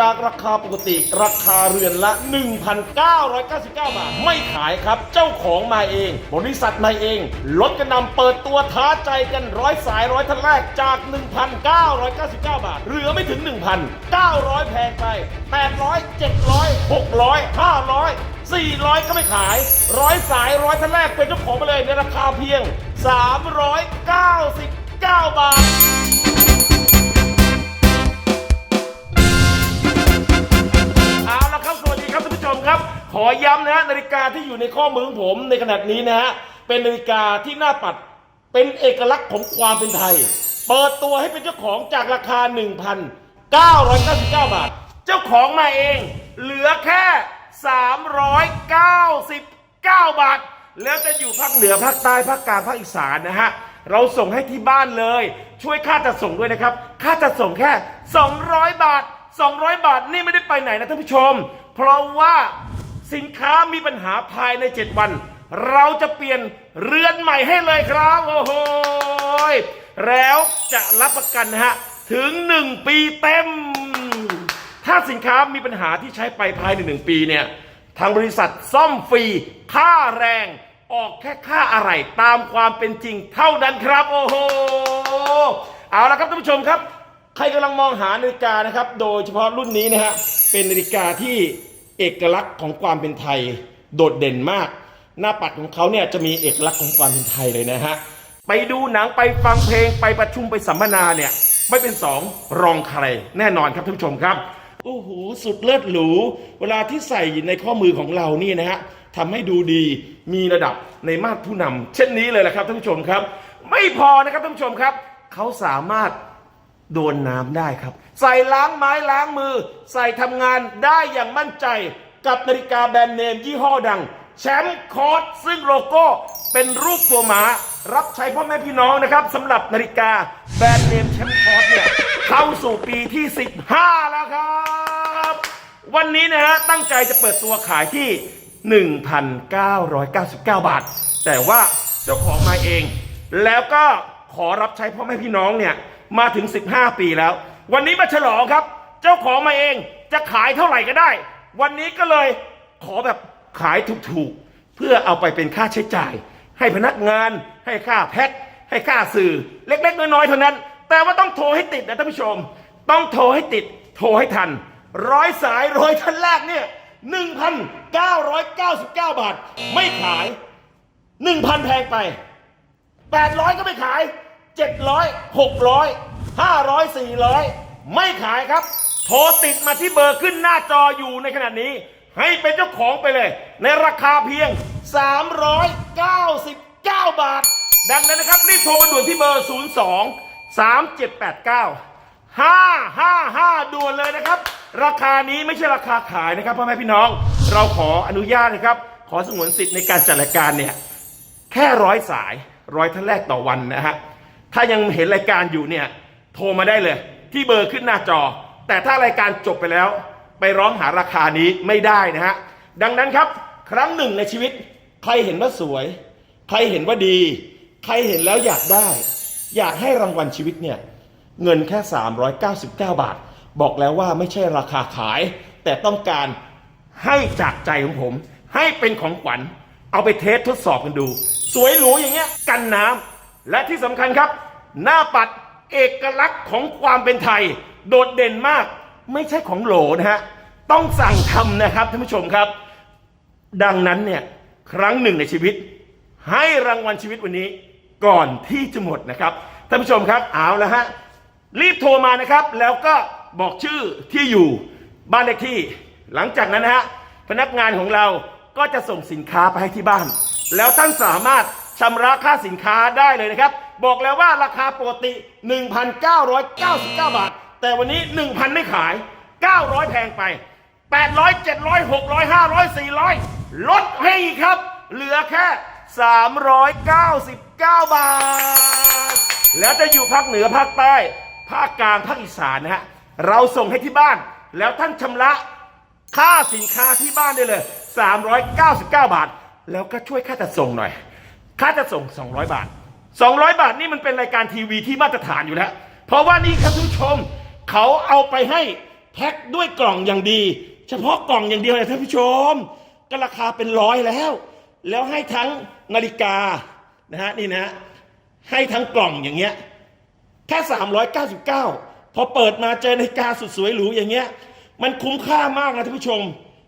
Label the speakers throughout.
Speaker 1: จากราคาปกติราคาเรือนละ 1,999 บาท ไม่ขายครับ เจ้าของมาเอง บริษัทมาเอง ลดกระนำเปิดตัวท้าใจกันร้อยสายร้อยท่านแรกจาก 1,999 บาท เหลือไม่ถึง 1,900 แพงไป 800 700 600 500 400 ก็ไม่ขายร้อยสายร้อยท่านแรกเป็นเจ้าของไปเลยในราคาเพียง 399 บาท อย้ำนะฮะนาฬิกาที่อยู่ในข้อมือของผมในขณะนี้นะฮะเป็นนาฬิกาที่หน้าปัดเป็นเอกลักษณ์ของความเป็นไทย เปิดตัวให้เป็นเจ้าของจากราคา 1,999 บาท เจ้าของมาเอง เหลือแค่ 399 บาท แล้วจะอยู่ภาคเหนือภาคใต้ภาคกลางภาคอีสานนะฮะเราส่งให้ที่บ้านเลย ช่วยค่าจัดส่งด้วยนะครับ ค่าจัดส่งแค่ 200 บาท 200 บาทนี่ไม่ได้ไปไหนนะท่านผู้ชม เพราะว่า สินค้ามีปัญหาภายใน 7 วัน เราจะเปลี่ยนเรือนใหม่ให้เลยครับ โอ้โหแล้วจะรับประกันนะฮะ ถึง 1 ปีเต็ม ถ้าสินค้ามีปัญหาที่ใช้ไปภายในหนึ่งปีเนี่ย ทางบริษัทซ่อมฟรี ค่าแรง ออกแค่ค่าอะไรตามความเป็นจริงเท่านั้นครับ โอ้โห เอาละครับท่านผู้ชมครับ ใครกำลังมองหานาฬิกานะครับ โดยเฉพาะรุ่นนี้นะฮะ เป็นนาฬิกาที่ เอกลักษณ์ของความเป็นไทยโดดเด่นมาก หน้าปัดของเขาเนี่ยจะมีเอกลักษณ์ของความเป็นไทยเลยนะฮะไปดูหนังไปฟังเพลงไปประชุมไปสัมมนาเนี่ยไม่เป็นสองรองใครแน่นอนครับท่านผู้ชมครับโอ้โหสุดเลิศหรูเวลาที่ใส่ในข้อมือของเรานี่นะฮะทำให้ดูดีมีระดับในมาตรผู้นำเช่นนี้เลยแหละครับท่านผู้ชมครับ ไม่พอนะครับท่านผู้ชมครับ เขาสามารถ โดนน้ำได้ครับ ใส่ล้างไม้ล้างมือ ใส่ทำงานได้อย่างมั่นใจ กับนาฬิกาแบรนด์เนมยี่ห้อดัง แชมป์คอร์สซึ่งโลโก้เป็นรูปตัวหมา รับใช้พ่อแม่พี่น้องนะครับสำหรับนาฬิกาแบรนด์เนมแชมป์คอร์สเนี่ยเข้าสู่ปีที่ 15 แล้วครับ วันนี้นะฮะตั้งใจจะเปิดตัวขายที่ 1,999 บาท แต่ว่าเจ้าของมาเอง แล้วก็ขอรับใช้พ่อแม่พี่น้องเนี่ย มาถึง 15 ปีแล้ว วันนี้มาฉลองครับ เจ้าของมาเองจะขายเท่าไหร่ก็ได้ วันนี้ก็เลยขอแบบขายถูกๆ เพื่อเอาไปเป็นค่าใช้จ่าย ให้พนักงาน ให้ค่าแพ็คให้ค่าสื่อเล็ก ๆ น้อยๆเท่านั้น แต่ว่าต้องโทรให้ติดนะท่านผู้ชม ต้องโทรให้ติด โทรให้ทัน ร้อยสายร้อยท่านแรกเนี่ย1,999 บาท ไม่ขาย 1,000 แพงไป 800 ก็ไม่ขาย 700 600 500 400 ไม่ขายครับ โทรติดมาที่เบอร์ขึ้นหน้าจออยู่ในขณะนี้ ให้เป็นเจ้าของไปเลย ในราคาเพียง 399 บาท ดังนั้นนะครับ รีบโทรมาด่วนที่เบอร์ 02 3789 555 ด่วนเลยนะครับ ราคานี้ไม่ใช่ราคาขายนะครับพ่อแม่พี่น้อง เราขออนุญาตนะครับ ขอสงวนสิทธิ์ในการจัดรายการเนี่ย แค่ร้อยสายร้อยท่านแรกต่อวันนะฮะ ถ้ายังเห็นรายการอยู่เนี่ยโทรมาได้เลย ที่เบอร์ขึ้นหน้าจอ แต่ถ้ารายการจบไปแล้ว ไปร้องหาราคานี้ไม่ได้นะฮะดังนั้นครับครั้งหนึ่งในชีวิต ใครเห็นว่าสวย ใครเห็นว่าดี ใครเห็นแล้วอยากได้ อยากให้รางวัลชีวิตเนี่ยเงินแค่ 399 บาท บอกแล้วว่าไม่ใช่ราคาขาย แต่ต้องการให้จากใจของผม ให้เป็นของขวัญ เอาไปเทสทดสอบกันดู สวยหรูอย่างเงี้ยกันน้ำ และที่สำคัญครับ หน้าปัดเอกลักษณ์ของความเป็นไทย โดดเด่นมาก ไม่ใช่ของโหลนะฮะ ต้องสั่งทำนะครับท่านผู้ชมครับ ดังนั้นเนี่ยครั้งหนึ่งในชีวิต ให้รางวัลชีวิตวันนี้ก่อนที่จะหมดนะครับท่านผู้ชมครับเอาละฮะรีบโทรมานะครับ แล้วก็บอกชื่อที่อยู่บ้านเลขที่ หลังจากนั้นนะฮะพนักงานของเราก็จะส่งสินค้าไปให้ที่บ้าน แล้วท่านสามารถ ชำระค่าสินค้าได้เลยนะครับ บอกแล้วว่าราคาปกติ 1,999 บาท แต่วันนี้ 1,000 ไม่ขาย 900 แพงไป 800 700 600 500 400 ลดให้อีกครับ เหลือแค่ 399 บาท แล้วจะอยู่ภาคเหนือภาคใต้ ภาคกลางภาคอีสานนะฮะ เราส่งให้ที่บ้าน แล้วท่านชำระค่าสินค้าที่บ้านได้เลย 399 บาท แล้วก็ช่วยค่าจัดส่งหน่อย ค่าจัดส่ง 200 บาท 200 บาทนี่มันเป็นรายการทีวีที่มาตรฐานอยู่แล้ว เพราะว่านี่ครับทุกผู้ชม เขาเอาไปให้แพ็คด้วยกล่องอย่างดี เฉพาะกล่องอย่างเดียวนี่ยท่านผู้ชม ก็ราคาเป็นร้อยแล้ว แล้วให้ทั้งนาฬิกานะฮะนี่นะฮะให้ทั้งกล่องอย่างเงี้ยแค่ 399 พอเปิดมาเจอนาฬิกาสุดสวยหรูอย่างเงี้ย มันคุ้มค่ามากนะท่านผู้ชม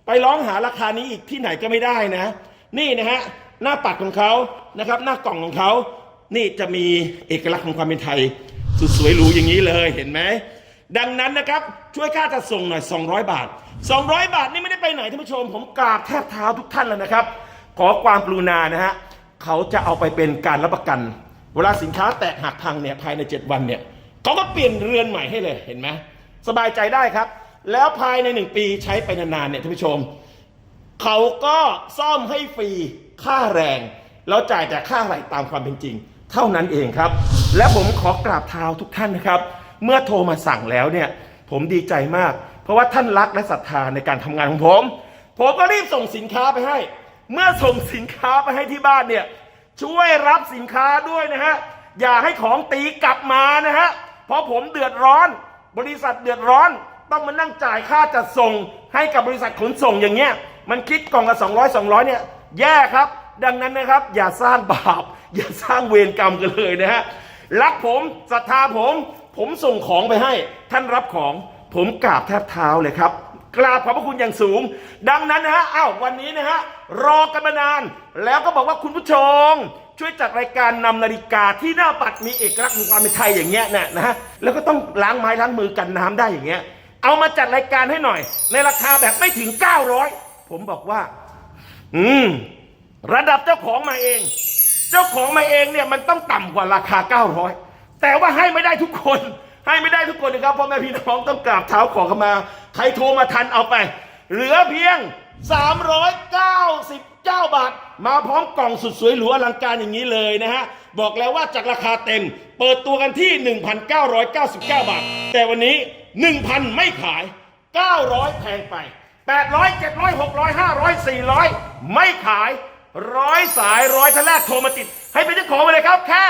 Speaker 1: ไปร้องหาราคานี้อีกที่ไหนก็ไม่ได้นะ นี่นะฮะหน้าปัดของเขา นะครับ หน้ากล่องของเขานี่จะมีเอกลักษณ์ของความเป็นไทยสุดสวยหรูอย่างนี้เลยเห็นไหมดังนั้นนะครับช่วยค่าจัดส่งหน่อย 200 บาท 200 บาทนี่ไม่ได้ไปไหนท่านผู้ชม ผมกราบแทบเท้าทุกท่านแล้วนะครับ ขอความกรุณานะฮะเขาจะเอาไปเป็นการรับประกัน เวลาสินค้าแตกหักพังเนี่ยภายใน 7 วันเนี่ยเขาก็เปลี่ยนเรือนใหม่ให้เลยเห็นไหมสบายใจได้ครับ แล้วภายใน 1 ปีใช้ไปนานๆเนี่ยท่านผู้ชม เขาก็ซ่อมให้ฟรีค่าแรง แล้วจ่ายแต่ค่าอะไรตามความเป็นจริง เท่านั้นเองครับ และผมขอกราบเท้าทุกท่านนะครับ เมื่อโทรมาสั่งแล้วเนี่ย ผมดีใจมาก เพราะว่าท่านรักและศรัทธาในการทำงานของผม ผมก็รีบส่งสินค้าไปให้ เมื่อส่งสินค้าไปให้ที่บ้านเนี่ยช่วยรับสินค้าด้วยนะฮะอย่าให้ของตีกลับมานะฮะเพราะผมเดือดร้อน บริษัทเดือดร้อนต้องมานั่งจ่ายค่าจัดส่งให้กับบริษัทขนส่งอย่างเงี้ยมันคิดกล่องละ200 200เนี่ยแย่ครับ ดังนั้นนะครับ อย่าสร้างบาป อย่าสร้างเวรกรรมกันเลยนะฮะรักผมศรัทธาผม ผมส่งของไปให้ ท่านรับของ ผมกราบแทบเท้าเลยครับกราบขอบพระคุณอย่างสูง ดังนั้นนะฮะอ้าววันนี้นะฮะรอกันมานาน แล้วก็บอกว่าคุณผู้ชม ช่วยจัดรายการนำนาฬิกาที่หน้าปัดมีเอกลักษณ์ของความเป็นไทยอย่างเงี้ยนะนะฮะแล้วก็ต้องล้างไม้ล้างมือกันน้ำได้อย่างเงี้ยเอามาจัดรายการให้หน่อย ในราคาแบบไม่ถึง 900 ผมบอกว่า อืม ระดับเจ้าของมาเอง เจ้าของมาเองเนี่ยมันต้องต่ำกว่าราคา 900 แต่ว่าให้ไม่ได้ทุกคน ให้ไม่ได้ทุกคนนะครับพ่อแม่พี่น้องต้องกราบเท้าขอขมา ใครโทรมาทันเอาไป เหลือเพียง 399 บาท มาพร้อมกล่องสุดสวยหรูอลังการอย่างนี้เลยนะฮะ บอกแล้วว่าจากราคาเต็ม เปิดตัวกันที่ 1,999 บาท แต่วันนี้ 1,000 ไม่ขาย 900 แพงไป 800 700 600 500 400 ไม่ขาย ร้อยสายร้อยท่านแรกโทรมาติด ให้เป็นเจ้าของไปเลยครับแค่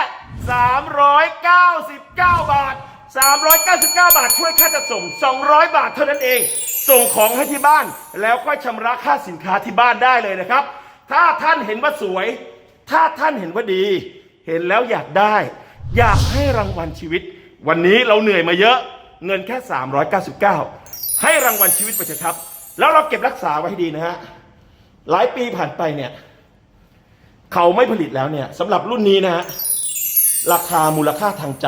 Speaker 1: 399 บาท 399 บาทช่วยค่าจัดส่ง 200 บาทเท่านั้นเอง ส่งของให้ที่บ้าน แล้วค่อยชำระค่าสินค้าที่บ้านได้เลยนะครับ ถ้าท่านเห็นว่าสวย ถ้าท่านเห็นว่าดี เห็นแล้วอยากได้ อยากให้รางวัลชีวิต วันนี้เราเหนื่อยมาเยอะ เงินแค่ 399 ให้รางวัลชีวิตไปเถอะครับ แล้วเราเก็บรักษาไว้ให้ดีนะฮะหลายปีผ่านไปเนี่ย เขาไม่ผลิตแล้วเนี่ยสำหรับรุ่นนี้นะฮะราคามูลค่าทางใจ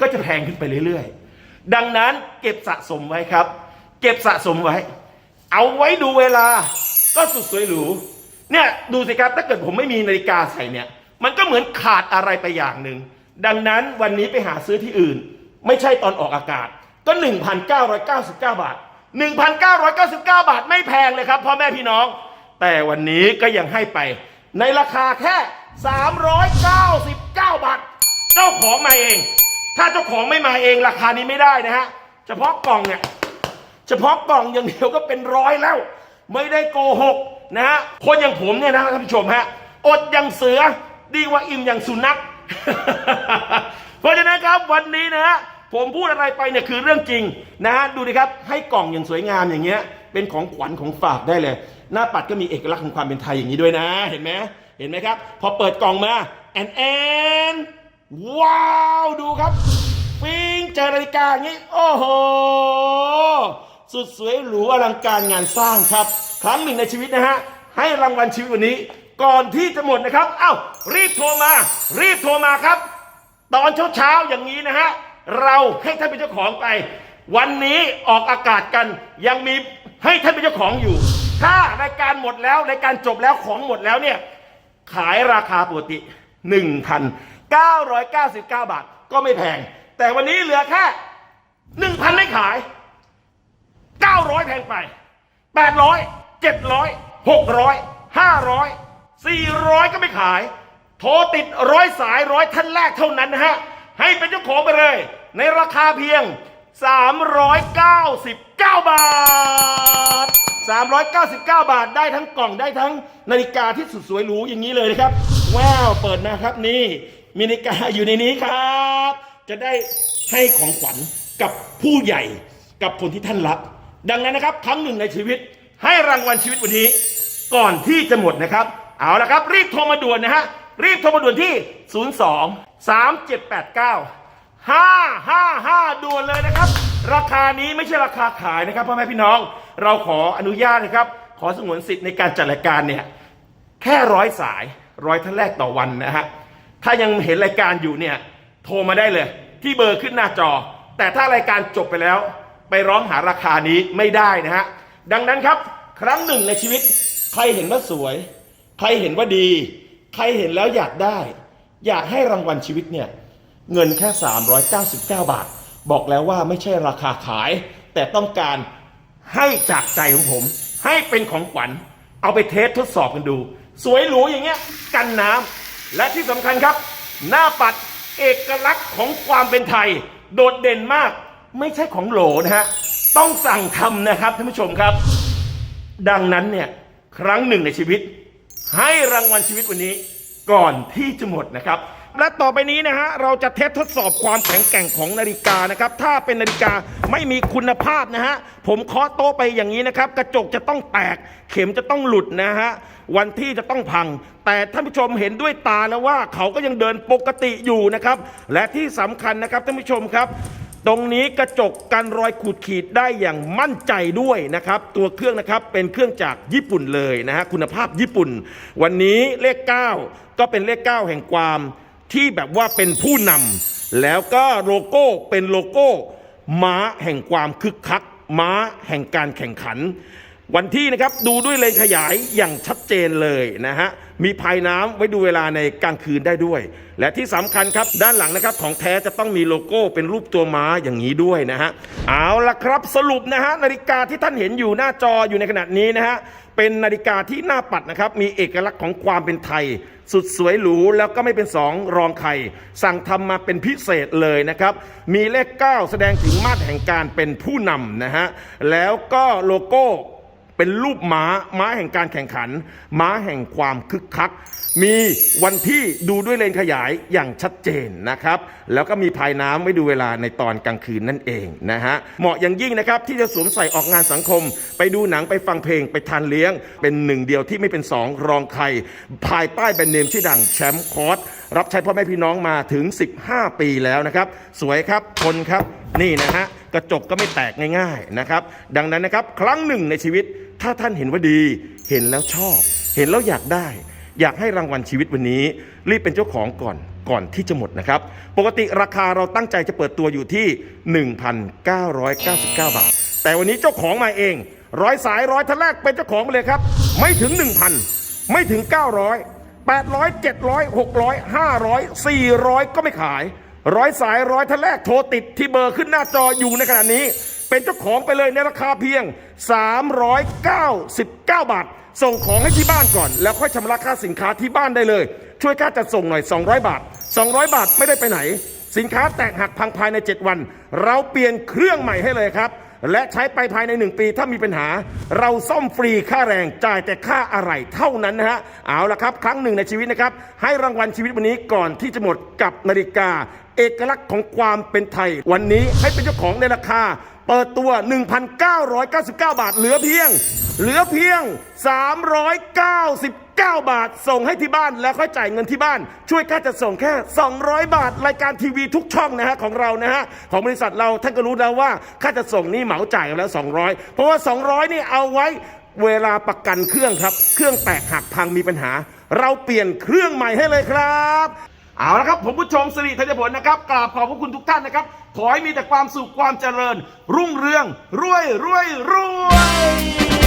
Speaker 1: ก็จะแพงขึ้นไปเรื่อยๆ ดังนั้นเก็บสะสมไว้ครับ เก็บสะสมไว้ เอาไว้ดูเวลาก็สุดสวยหรูเนี่ยดูสิครับถ้าเกิดผมไม่มีนาฬิกาใส่เนี่ย มันก็เหมือนขาดอะไรไปอย่างหนึ่ง ดังนั้นวันนี้ไปหาซื้อที่อื่น ไม่ใช่ตอนออกอากาศก็ 1,999 บาท 1,999 บาทไม่แพงเลยครับพ่อแม่พี่น้อง แต่วันนี้ก็ยังให้ไป ในราคาแค่ 399 บาท เจ้าของมาเอง ถ้าเจ้าของไม่มาเองราคานี้ไม่ได้นะฮะ เฉพาะกล่องเนี่ย เฉพาะกล่องอย่างเดียวก็เป็นร้อยแล้ว ไม่ได้โกหกนะฮะ คนอย่างผมเนี่ยนะท่านผู้ชมฮะ อดอย่างเสือดีกว่าอิ่มอย่างสุนัข เพราะฉะนั้นครับวันนี้นะฮะผมพูดอะไรไปเนี่ยคือเรื่องจริงนะฮะดูดิครับให้กล่องอย่างสวยงามอย่างเงี้ยเป็นของขวัญของฝากได้เลย หน้าปัดก็มีเอกลักษณ์ของความเป็นไทยอย่างนี้ด้วยนะ เห็นไหมเห็นไหมครับ พอเปิดกล่องมาแอนแอนว้าวดูครับฟิงเจอนาฬิกาอย่างนี้ โอ้โห สุดสวยหรูอลังการงานสร้างครับ ครั้งหนึ่งในชีวิตนะฮะ ให้รางวัลชีวิตวันนี้ ก่อนที่จะหมดนะครับ เอ้า รีบโทรมา รีบโทรมาครับ ตอนเช้าๆอย่างนี้นะฮะ เราให้ท่านเป็นเจ้าของไป วันนี้ออกอากาศกันยังมีให้ท่านเป็นเจ้าของอยู่ ถ้ารายการหมดแล้วรายการจบแล้วของหมดแล้วเนี่ยขายราคาปกติ 1,999 บาท ก็ไม่แพง แต่วันนี้เหลือแค่ 1,000 ไม่ขาย 900 แพงไป 800 700 600 500 400 ก็ไม่ขาย โทรติดร้อยสายร้อยท่านแรกเท่านั้นนะฮะ ให้เป็นเจ้าของไปเลย ในราคาเพียง 399 บาท 399 บาทได้ทั้งกล่องได้ทั้งนาฬิกาที่สุดสวยหรูอย่างนี้เลยนะครับ ว้าว เปิดนะครับนี่มีนาฬิกาอยู่ในนี้ครับ จะได้ให้ของขวัญกับผู้ใหญ่กับคนที่ท่านรัก ดังนั้นนะครับ ครั้งหนึ่งในชีวิต ให้รางวัลชีวิตวันนี้ ก่อนที่จะหมดนะครับ เอาละครับ รีบโทรมาด่วนนะฮะรีบโทรมาด่วนที่ 02 3789 555ด่วนเลยนะครับ ราคานี้ไม่ใช่ราคาขายนะครับพ่อแม่พี่น้อง เราขออนุญาตนะครับ ขอสงวนสิทธิ์ในการจัดรายการเนี่ยแค่ร้อยสายร้อยท่านแรกต่อวันนะฮะถ้ายังเห็นรายการอยู่เนี่ยโทรมาได้เลย ที่เบอร์ขึ้นหน้าจอ แต่ถ้ารายการจบไปแล้ว ไปร้องหาราคานี้ไม่ได้นะฮะดังนั้นครับครั้งหนึ่งในชีวิต ใครเห็นว่าสวย ใครเห็นว่าดี ใครเห็นแล้วอยากได้ อยากให้รางวัลชีวิตเนี่ยเงินแค่ 399 บาท บอกแล้วว่าไม่ใช่ราคาขาย แต่ต้องการ ให้จากใจของผม ให้เป็นของขวัญ เอาไปเทสทดสอบกันดู สวยหรูอย่างเงี้ย กันน้ำและที่สำคัญครับ หน้าปัดเอกลักษณ์ของความเป็นไทย โดดเด่นมาก ไม่ใช่ของโหลนะฮะ ต้องสั่งทำนะครับท่านผู้ชมครับ ดังนั้นเนี่ย ครั้งหนึ่งในชีวิต ให้รางวัลชีวิตวันนี้ ก่อนที่จะหมดนะครับ และต่อไปนี้นะฮะเราจะเทสทดสอบความแข็งแกร่งของนาฬิกานะครับถ้าเป็นนาฬิกาไม่มีคุณภาพนะฮะผมเคาะโต๊ะไปอย่างนี้นะครับกระจกจะต้องแตก เข็มจะต้องหลุดนะฮะวันที่จะต้องพัง แต่ท่านผู้ชมเห็นด้วยตาแล้วว่าเขาก็ยังเดินปกติอยู่นะครับและที่สำคัญนะครับท่านผู้ชมครับตรงนี้กระจกกันรอยขูดขีดได้อย่างมั่นใจด้วยนะครับ ตัวเครื่องนะครับเป็นเครื่องจากญี่ปุ่นเลยนะฮะคุณภาพญี่ปุ่น วันนี้เลข 9 ก็เป็นเลข 9 แห่งความ ที่แบบว่าเป็นผู้นำแล้วก็โลโก้เป็นโลโก้ ม้าแห่งความคึกคัก ม้าแห่งการแข่งขัน วันที่นะครับดูด้วยเลนขยายอย่างชัดเจนเลยนะฮะ มีภายน้ำไว้ดูเวลาในกลางคืนได้ด้วย และที่สำคัญครับด้านหลังนะครับของแท้จะต้องมีโลโก้เป็นรูปตัวม้าอย่างนี้ด้วยนะฮะ เอาละครับสรุปนะฮะนาฬิกาที่ท่านเห็นอยู่หน้าจออยู่ในขณะนี้นะฮะ เป็นนาฬิกาที่หน้าปัดนะครับ มีเอกลักษณ์ของความเป็นไทย สุดสวยหรูแล้วก็ไม่เป็นสองรองใคร สั่งทำมาเป็นพิเศษเลยนะครับ มีเลข 9 แสดงถึงมาตรแห่งการเป็นผู้นำนะฮะ แล้วก็โลโก้เป็นรูปม้า ม้าแห่งการแข่งขัน ม้าแห่งความคึกคัก มีวันที่ดูด้วยเลนขยายอย่างชัดเจนนะครับ แล้วก็มีภายน้ำไว้ดูเวลาในตอนกลางคืนนั่นเองนะฮะ เหมาะอย่างยิ่งนะครับที่จะสวมใส่ออกงานสังคม ไปดูหนังไปฟังเพลงไปทานเลี้ยง เป็นหนึ่งเดียวที่ไม่เป็นสองรองใคร ภายใต้แบรนด์เนมชื่อดังแชมป์คอร์สรับใช้พ่อแม่พี่น้องมาถึง 15 ปีแล้วนะครับ สวยครับทนครับนี่นะฮะกระจกก็ไม่แตกง่ายๆนะครับ ดังนั้นนะครับครั้งหนึ่งในชีวิตถ้าท่านเห็นว่าดี เห็นแล้วชอบ เห็นแล้วอยากได้ อยากให้รางวัลชีวิตวันนี้ รีบเป็นเจ้าของก่อนก่อนที่จะหมดนะครับ ปกติราคาเราตั้งใจจะเปิดตัวอยู่ที่ 1,999 บาท แต่วันนี้เจ้าของมาเองร้อยสายร้อยท่านแรกเป็นเจ้าของไปเลยครับ ไม่ถึง 1,000 ไม่ถึง 900 800 700 600 500 400 ก็ไม่ขาย ร้อยสายร้อยท่านแรกโทรติดที่เบอร์ขึ้นหน้าจออยู่ในขณะนี้ เป็นเจ้าของไปเลยในราคาเพียง 399 บาท ส่งของให้ที่บ้านก่อน แล้วค่อยชำระค่าสินค้าที่บ้านได้เลย ช่วยค่าจัดส่งหน่อย 200 บาท 200 บาทไม่ได้ไปไหน สินค้าแตกหักพังภายใน 7 วัน เราเปลี่ยนเครื่องใหม่ให้เลยครับ และใช้ไปภายใน 1 ปีถ้ามีปัญหา เราซ่อมฟรีค่าแรงจ่ายแต่ค่าอะไรเท่านั้นนะฮะเอาละครับ ครั้งหนึ่งในชีวิตนะครับ ให้รางวัลชีวิตวันนี้ก่อนที่จะหมดกับนาฬิกา เอกลักษณ์ของความเป็นไทย วันนี้ให้เป็นเจ้าของในราคา เปิดตัว 1,999 บาท เหลือเพียง เหลือเพียง399 บาท ส่งให้ที่บ้านแล้วค่อยจ่ายเงินที่บ้าน ช่วยค่าจัดส่งแค่ 200 บาท รายการทีวีทุกช่องนะฮะของเรานะฮะของบริษัทเราท่านก็รู้แล้วว่าค่าจัดส่งนี่เหมาจ่ายแล้ว 200 เพราะว่า 200 นี่เอาไว้เวลาประกันเครื่องครับ เครื่องแตกหักพังมีปัญหา เราเปลี่ยนเครื่องใหม่ให้เลยครับ เอาละครับ ผมผู้ชมสิริธัญผลนะครับกราบขอบพระคุณทุกท่านนะครับ ขอให้มีแต่ความสุขความเจริญ รุ่งเรืองรวยรวยรวย